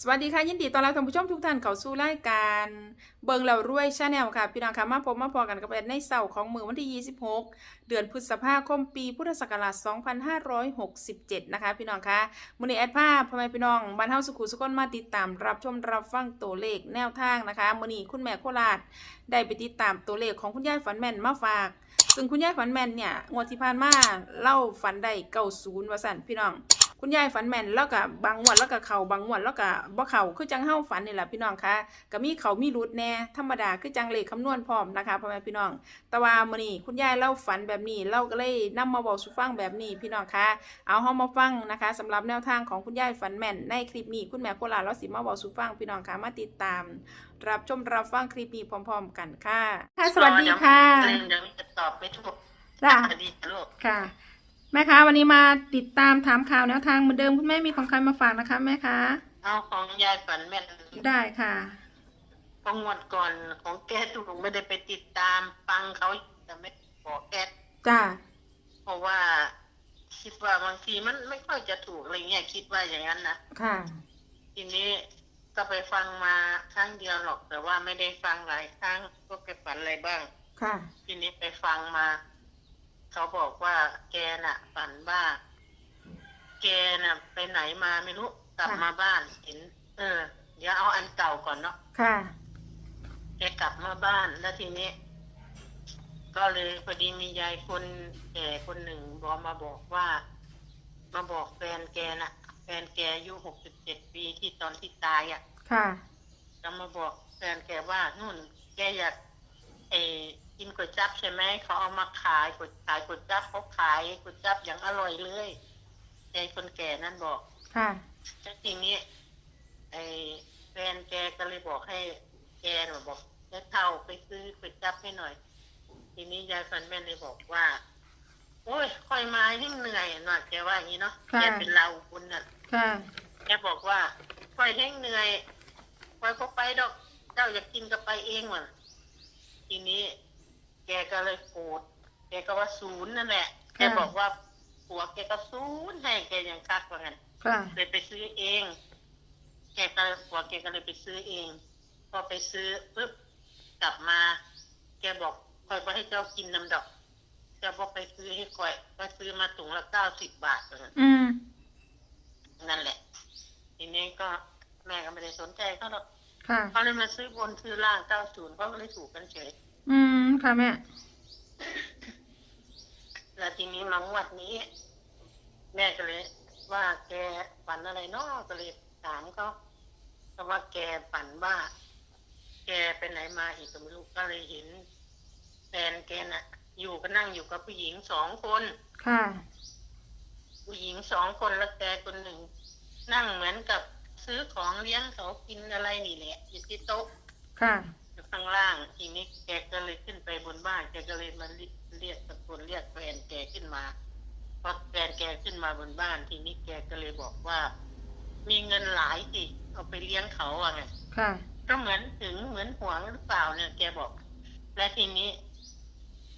สวัสดีค่ะ ยินดีต้อนรับท่านผู้ชมทุกท่านเข้าสู่รายการเบิงเรารวยชาแนลค่ะ พี่น้องค่ะมาพบมาพอกันกับแอนในเสาร์ของมือวันที่ 26 เดือนพฤษภาคมปีพุทธศักราช 2567 นะคะ พี่น้องค่ะมือนี้แอดภาพพ่อแม่พี่น้องบ้านเฮาสุขุสุขนมาติดตามรับชมรับฟังตัวเลขแนวทางนะคะมือนี้คุณแม่โคราชได้ไปติดตามตัวเลขของคุณยายฝันแม่นมาฝาก ซึ่งคุณยายฝันแม่นเนี่ยงวดที่ผ่านมาเล่าฝันได้เก้าศูนย์วสันพี่น้อง คุณยายฝันแม่นแล้วก็บางงวดแล้วก็เข่าบางงวดแล้วก็บ่เข่าคือจังเฮาฝันนี่แหละพี่น้องคะก็มีเขามีรุดแน่ธรรมดาคือจังเลขคำนวณพร้อมนะคะพ่อแม่พี่น้อง แต่ว่ามื้อนี้คุณยายเล่าฝันแบบนี้เราก็เลยนำมาบอกสู่ฟังแบบนี้พี่น้องคะเอาเฮามาฟังนะคะสำหรับแนวทางของคุณยายฝันแม่นในคลิปนี้คุณแม่โคราชเราสิมาบอกสู่ฟังพี่น้องคะมาติดตาม รับชมรับฟังคลิปนี้พร้อม ๆ กันค่ะค่ะสวัสดีค่ะเดี๋ยวเดี๋ยวจะตอบไม่ถูกจ้าสวัสดีค่ะลูกค่ะ แม่คะวันนี้มาติดตามถามข่าวแนวทางเหมือนเดิมคุณแม่มีของใครมาฝากนะคะแม่คะเอาของยายฝันแม่นได้ค่ะของงวดก่อนของแกถูกไม่ได้ไปติดตามฟังเขาแต่ไม่บอกแกจ้าเพราะว่า คิดว่าบางทีมันไม่ค่อยจะถูกอะไรเงี้ยคิดว่าอย่างนั้นนะค่ะ ทีนี้ก็ไปฟังมาครั้งเดียวหรอก แต่ว่าไม่ได้ฟังหลายครั้งก็แกฝันอะไรบ้าง ค่ะ ทีนี้ไปฟังมา เขาบอกว่าแกน่ะฝันว่า แกน่ะ ไปไหนมาไม่รู้กลับค่ะมาบ้านเห็น เออ เดี๋ยวเอาอันเก่าก่อนเนาะค่ะ แกกลับมาบ้านแล้วทีนี้ ก็เลยพอดีมียายคนแก่คนหนึ่งบอกมาบอกว่า มาบอกแฟนแกน่ะ แฟนแกอายุหกสิบเจ็ดปีที่ตอนที่ตายอะ ค่ะก็มาบอกแฟนแกว่านู่นแกอยากเออกินก๋ วยจั๊บใช่ไหมเขาเอามาขายก๋วยขายก๋วยจั๊บเขาขายก๋วยจั๊บอย่างอร่อยเลยยายคนแก่นั่นบอกค่ะแล้วทีนี้ไอ้แฟนแกก็เลยบอกให้แกหนูบอกจะเท่าไปซื้อก๋วยจั๊บให้หน่อย ทีนี้ยายฟันแม่เลยบอกว่า โอ้ยค่อยมายิ่งเหนื่อยหน่อยแกว่าอย่างนี้เนาะค่ะแกเป็นเราคุณน่ะค่ะแกบอกว่าค่อยแห้งเหนื่อยค่อยก็ไปดอกเจ้าอยากกินก็ไปเองว่ะทีนี้ แกก็เลยโกรธแกก็ว่าศูนย์นั่นแหละแกค่ะบอกว่าผัวแกก็ศูนย์ให้แกยังคักว่างั้นค่ะเลยไปซื้อเอง แกก็ผัวแกก็เลยไปซื้อเอง พอไปซื้อปุ๊บกลับมา แกบอกคอยไปให้เจ้ากินน้ำดอกแกบอกไปซื้อให้คอยก็ซื้อมาถุงละเก้าสิบบาทว่างั้นอืมนั่นแหละ ทีนี้ก็แม่ก็ไม่ได้สนใจเขาหรอกค่ะ เขาเลยมาซื้อบนซื้อล่างเก้าศูนย์เขาก็เลยถูกกันเฉยอื มค่ะแม่ แล้วทีนี้มางวดนี้ แม่ก็เลย ว่าแกฝันอะไรเนาะก็เลยถามเขาเพราะว่าแกฝันว่า แกไปไหนมาอีกก็ไม่รู้ก็เลยเห็นแฟนแกน่ะ อยู่ก็นั่งอยู่กับผู้หญิงสองคน ค่ะ ผู้หญิงสองคนแล้วแกคนหนึ่ง นั่งเหมือนกับซื้อของเลี้ยงเขากินอะไรนี่แหละอยู่ที่โต๊ะ ค่ะอยู่ ข้างล่าง ทีนี้แกก็เลยขึ้นไปบนบ้านแกก็เลยมาเรียกเรียกตะโกนเรียกแฟนแกขึ้นมาพอแฟนแกขึ้นมาบนบ้าน ทีนี้แกก็เลยบอกว่า มีเงินหลายสิเอาไปเลี้ยงเขาอะไงค่ะ ก็เหมือนถึงเหมือนหวงหรือเปล่าเนี่ยแกบอก และทีนี้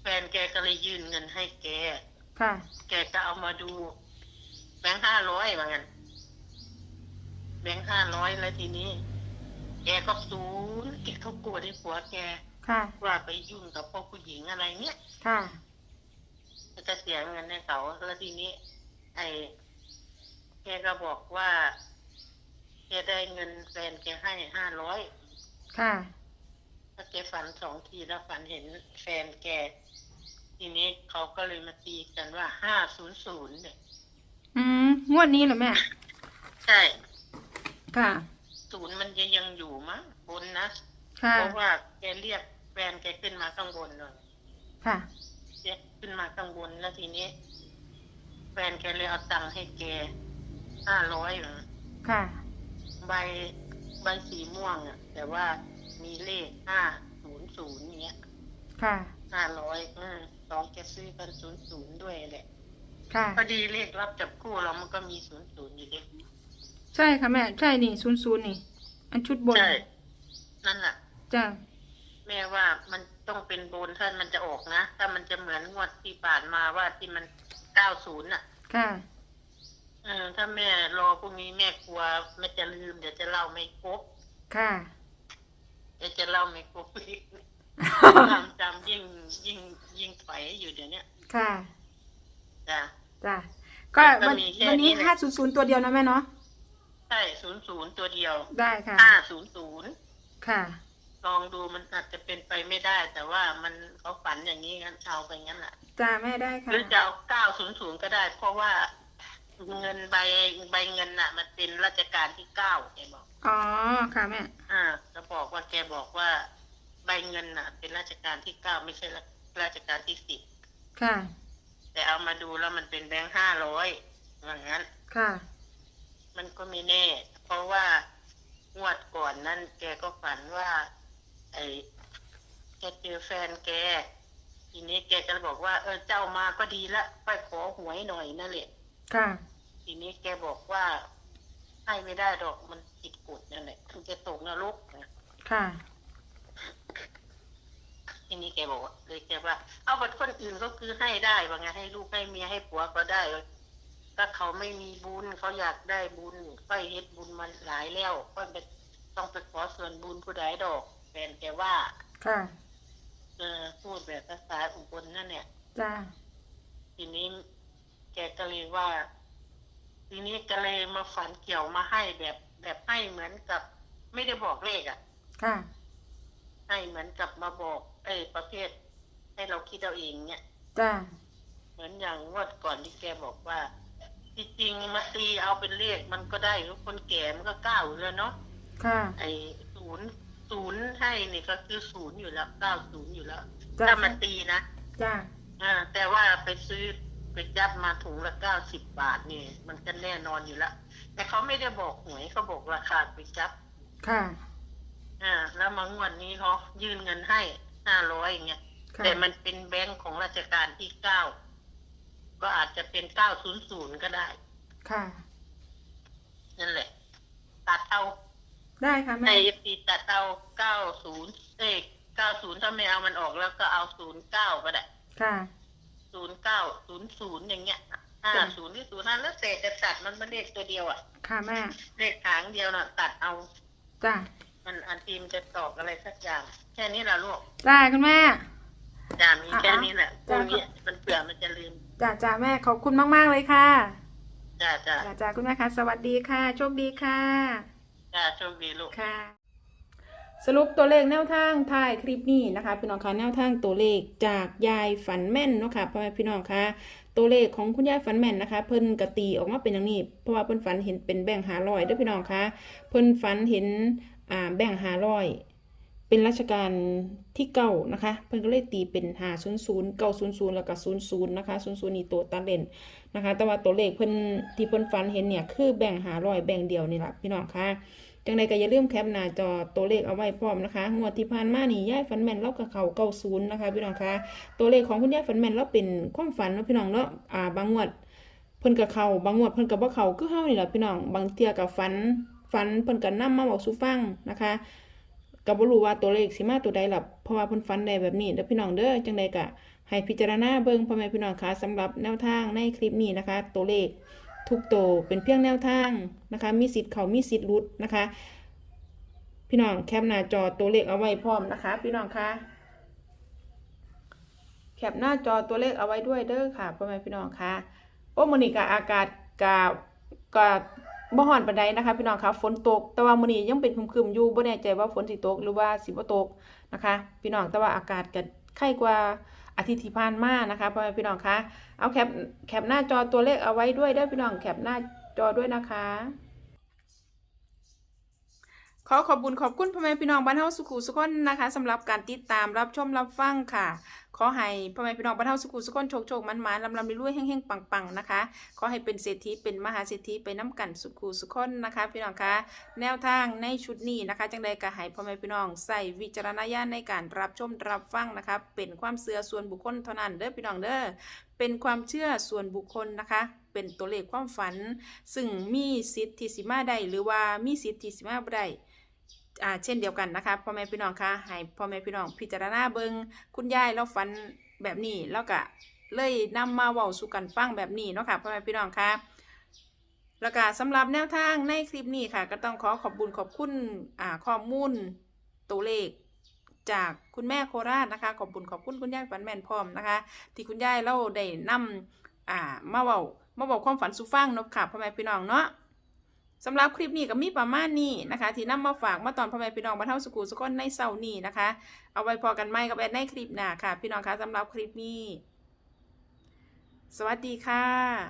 แฟนแกก็เลยยื่นเงินให้แกค่ะ แกก็เอามาดูแบงค์ห้าร้อยว่างั้นแบงค์ห้าร้อยแล้วทีนี้ แกก็ศูนย์แกเขากลัวในผัวแกค่ะ ว่าไปยุ่งกับพวกผู้หญิงอะไรเนี้ยค่ะ จะเสียเงินให้เขาแล้วทีนี้ ไอ้แกก็บอกว่าแกได้เงินแฟนแกให้ห้าร้อยค่ะถ้าแกฝันสองทีแล้วฝันเห็นแฟนแก ทีนี้เขาก็เลยมาตีกันว่าห้าศูนย์ศูนย์เนี่ย อืม งวดนี้เหรอแม่ ใช่ ค่ะ ศูนย์มันจะยังอยู่มั้งบนนะค่ะ เพราะว่าแกเรียกแฟนแกขึ้นมาข้างบนเลยค่ะ เรียกขึ้นมาข้างบนแล้วทีนี้ แฟนแกเลยเอาตังค์ให้แกห้าร้อยค่ะ ใบใบสีม่วงอะ แต่ว่ามีเลขห้าศูนย์ศูนย์เนี้ยค่ะ ห้าร้อยอืมสองแกซื้อกันศูนย์ศูนย์ด้วยแหละค่ะ พอดีเลขรับจับคู่เรามันก็มีศูนย์ศูนย์อยู่ดิ ใช่ค่ะแม่ใช่นี่ศูนย์ศูนย์นี่ อันชุดบนใช่ นั่นแหละจ้าแม่ว่ามันต้องเป็นโบนถ้ามันจะออกนะ ถ้ามันจะเหมือนงวดที่ผ่านมาว่าที่มันเก้าศูนย์อะค่ะมเออถ้าแม่รอพรุ่งนี้แม่กลัวแม่จะลืมเดี๋ยวจะเล่าไม่ครบค่ะ เดี๋ยวจะเล่าไม่ครบอีกจำจำยิ่งยิ่งยิ่งถอยอยู่เดี๋ยวเนี้ยค่ะจ้ะจ้ะก็ก็วันมีแค่วันนี้นี้แหละห้าศูนย์ศูนย์ตัวเดียวนะแม่เนาะ ใช่ศูนย์ศูนย์ตัวเดียวได้ค่ะ ห้าศูนย์ศูนย์ค่ะ ลองดูมันอาจจะเป็นไปไม่ได้ แต่ว่ามันเขาฝันอย่างนี้งั้นเอาไปงั้นแหละจ้าแม่ได้ค่ะหรือจะเอาเก้าศูนย์ศูนย์ก็ได้ เพราะว่าเงินใบใบเงินน่ะ มันเป็นราชการที่เก้าแกบอก อ๋อ ค่ะแม่ อ่าจะบอกว่าแกบอกว่า ใบเงินน่ะ เป็นราชการที่เก้าไม่ใช่ราชการที่สิบค่ะ แต่เอามาดูแล้วมันเป็นแบงค์ห้าร้อยอย่างนั้น ค่ะ มันก็ไม่แน่ เพราะว่างวดก่อนนั้นแกก็ฝันว่า ไอ้แกเจอแฟนแก ทีนี้แกก็เลยบอกว่า เออเจ้ามาก็ดีละไปขอหวยหน่อยนั่นแหละค่ะ ทีนี้แกบอกว่าให้ไม่ได้ดอกมันผิดกฎนั่นแหละคือจะตกนรกนะค่ะ ทีนี้แกบอกว่าเลยแกว่า เอาบัตรคนอื่นก็คือให้ได้ว่าไงให้ลูกให้เมียให้ผัวก็ได้ ถ้าเขาไม่มีบุญเขาอยากได้บุญก็เฮ็ดบุญมาหลายแล้วก็ไปต้องไปขอส่วนบุญผู้ใดดอกแฟนแกว่า ค่ะ เออพูดแบบภาษาอุบลนั่นเนี่ยจ้าทีนี้แกก็เลยว่า ทีนี้ก็เลยมาฝันเกี่ยวมาให้แบบแบบให้เหมือนกับ ไม่ได้บอกเลขอะ่ะ ค่ะ ให้เหมือนกับมาบอก เอ้ยประเภท ให้เราคิดเอาเองเนี่ยจ้าเหมือนอย่างงวดก่อนที่แกบอกว่าที่ จริงมาตีเอาเป็นเลขมันก็ได้คนแก่มันก็เก้าอยู่แล้วเนาะค่ะ ไอ้ศูนย์ศูนย์ให้นี่ก็คือศูนย์อยู่แล้วเก้าศูนย์อยู่แล้วจ้าถ้ามันตีนะจ้าอ่าแต่ว่าไปซื้อไปจับมาถุงละเก้าสิบบาทนี่มันก็แน่นอนอยู่แล้วแต่เขาไม่ได้บอกหวยเขาบอกราคาไปจับ ค่ะ อ่า แล้วมางวดนี้เขายื่นเงินให้ห้าร้อยอย่างเงี้ยค่ะแต่มันเป็นแบงค์ของราชการที่เก้า ก็อาจจะเป็นเก้าศูนย์ศูนย์ก็ได้ ค่ะ นั่นแหละ ตัดเอาได้ค่ะในแม่ เอฟซีตัดเอาเก้าศูนย์เอ้เก้าศูนย์ถ้าไม่เอามันออกแล้วก็เอาศูนย์เก้าก็ได้ค่ะ ศูนย์เก้าศูนย์ศูนย์อย่างเงี้ยห้าศูนย์หรือศูนย์ห้าแล้วแต่จะตัดมันเป็นเลขตัวเดียวอะค่ะแม่เลขหางเดียวน่ะ ตัดเอา จ้ามันอันทีมนจะตอกอะไรสักอย่าง แค่นี้แหละลูกได้คุณแม่ จามีแค่นี้แหละพจ้ะรุ่งนี้มันเผื่อมันจะลืมจ้าจ้าแม่ขอบคุณมาก ๆ เลยค่ะจ้าจ้าจ้าจ้าคุณแม่ค่ะสวัสดีค่ะ โชคดีค่ะ จ้าโชคดีลูก ค่ะ สรุปตัวเลขแนวทางท้ายคลิปนี้นะคะพี่น้องคะแนวทางตัวเลขจากยายฝันแม่นเนาะค่ะพ่อแม่พี่น้องคะตัวเลขของคุณยายฝันแม่นนะคะ เพิ่นกตีออกมาเป็นอย่างนี้ เพราะว่าเพิ่นฝันเห็นเป็นแบ่งหาร้อยเด้อพี่น้องคะเพิ่นฝันเห็นอ่าแบ่งหาร้อย เป็นราชการที่เก้านะคะ เพิ่นก็เลยตีเป็นหาศูนย์ศูนย์เก้าศูนย์ศูนย์แล้วก็ศูนย์ศูนย์นะคะศูนย์ศูนย์นี่ตัวตัดเล่นนะคะ แต่ว่าตัวเลขเพิ่นที่เพิ่นฝันเห็นเนี่ยคือแบ่งหาร้อยแบ่งเดียวนี่แหละพี่น้องคะจังใดก็อย่าลืมแคปหน้าจอตัวเลขเอาไว้พร้อมนะคะงวดที่ผ่านมานี่ยายฝันแมนเล่ากับเขาเก้าศูนย์นะคะพี่น้องคะตัวเลขของคุณยายฝันแมนเราเป็นความฝันนะพี่น้องเนาะอ่าบางงวดเพิ่นกับเขาบางงวดเพิ่นกับบ่เขาคือเฮานี่แหละพี่น้องบางเทียกับฝันฝันเพิ่นก็นำมาบอกสูฟังนะคะ ก็บ่รู้ว่าตัวเลขสิมาตัวใดหล่ะเพราะว่าเพิ่นฝันได้แบบนี้เด้อพี่น้องเด้อจังใดก็ให้พิจารณาเบิ่งพ่อแม่พี่น้องคะสำหรับแนวทางในคลิปนี้นะคะ ตัวเลขทุกตัวเป็นเพียงแนวทางนะคะ มีสิทธิ์เขามีสิทธิ์หลุดนะคะ พี่น้องแคปหน้าจอตัวเลขเอาไว้พร้อมนะคะ พี่น้องคะแคปหน้าจอตัวเลขเอาไว้ด้วยเด้อค่ะพ่อแม่พี่น้องคะโอ้มือนี้ก็อากาศก็ก็บ่ บ่ห่อนปานใดนะคะพี่น้องคะฝนตก แต่ว่ามื้อนี้ยังเป็นครึมๆอยู่บ่แน่ใจว่าฝนสิตกหรือว่าสิบ่ตกนะคะ พี่น้องแต่ว่าอากาศก็ไข้กว่าอาทิตย์ที่ผ่านมานะคะพ่อแม่พี่น้องคะเอาแคปแคปหน้าจอตัวเลขเอาไว้ด้วยเด้อพี่น้องแคปหน้าจอด้วยนะคะ ขอขอบคุญขอบคุณพ่อแม่พี่น้องบ้านเฮาสุขุสุขคนนะคะสำหรับการติดตามรับชมรับฟังค่ะ ขอให้พ่อแม่พี่น้องบ้านเฮาสุขุสุขคนโชคโชคมันมันลำลำรวยๆแห้งๆปังๆนะคะ ขอให้เป็นเศรษฐีเป็นมหาเศรษฐีไปน้ำกันสุขุสุขคนนะคะ พี่น้องคะแนวทางในชุดนี้นะคะ จังใดก็ให้พ่อแม่พี่น้องใส่วิจารณญาณในการรับชมรับฟังนะคะ เป็นความเชื่อส่วนบุคคลเท่านั้นเด้อพี่น้องเด้อเป็นความเชื่อส่วนบุคคลนะคะ เป็นตัวเลขความฝัน ซึ่งมีสิทธิ์ที่สิมาได้หรือว่ามีสิทธิ์ที่สิมาบ่ได้ อ่าเช่นเดียวกันนะคะพ่อแม่พี่น้องคะให้พ่อแม่พี่น้องพิจารณาเบิงคุณยายเราฝันแบบนี้แล้วก็เลยนำมาเว้าสู่กันฟังแบบนี้เนาะค่ะพ่อแม่พี่น้องคะแล้วก็สำหรับแนวทางในคลิปนี้ค่ะ ก็ต้องขอขอบบุญขอบคุณอ่าข้อมูลตัวเลขจากคุณแม่โคราชนะคะ ขอบบุญขอบคุณคุณยายฝันแม่นพร้อมนะคะ ที่คุณยายเราได้นำอ่ามาเว้ามาบอกความฝันสู่ฟังเนาะค่ะพ่อแม่พี่น้องเนาะ สำหรับคลิปนี้ก็มีประมาณนี้นะคะ ที่นำมาฝากมาตอนพ่อแม่พี่น้องบรรเทาสุขุสุขนในเสาร์นี้นะคะ เอาไว้พอกันไหมกับแอดในคลิปหน้าค่ะ พี่น้องคะสำหรับคลิปนี้ สวัสดีค่ะ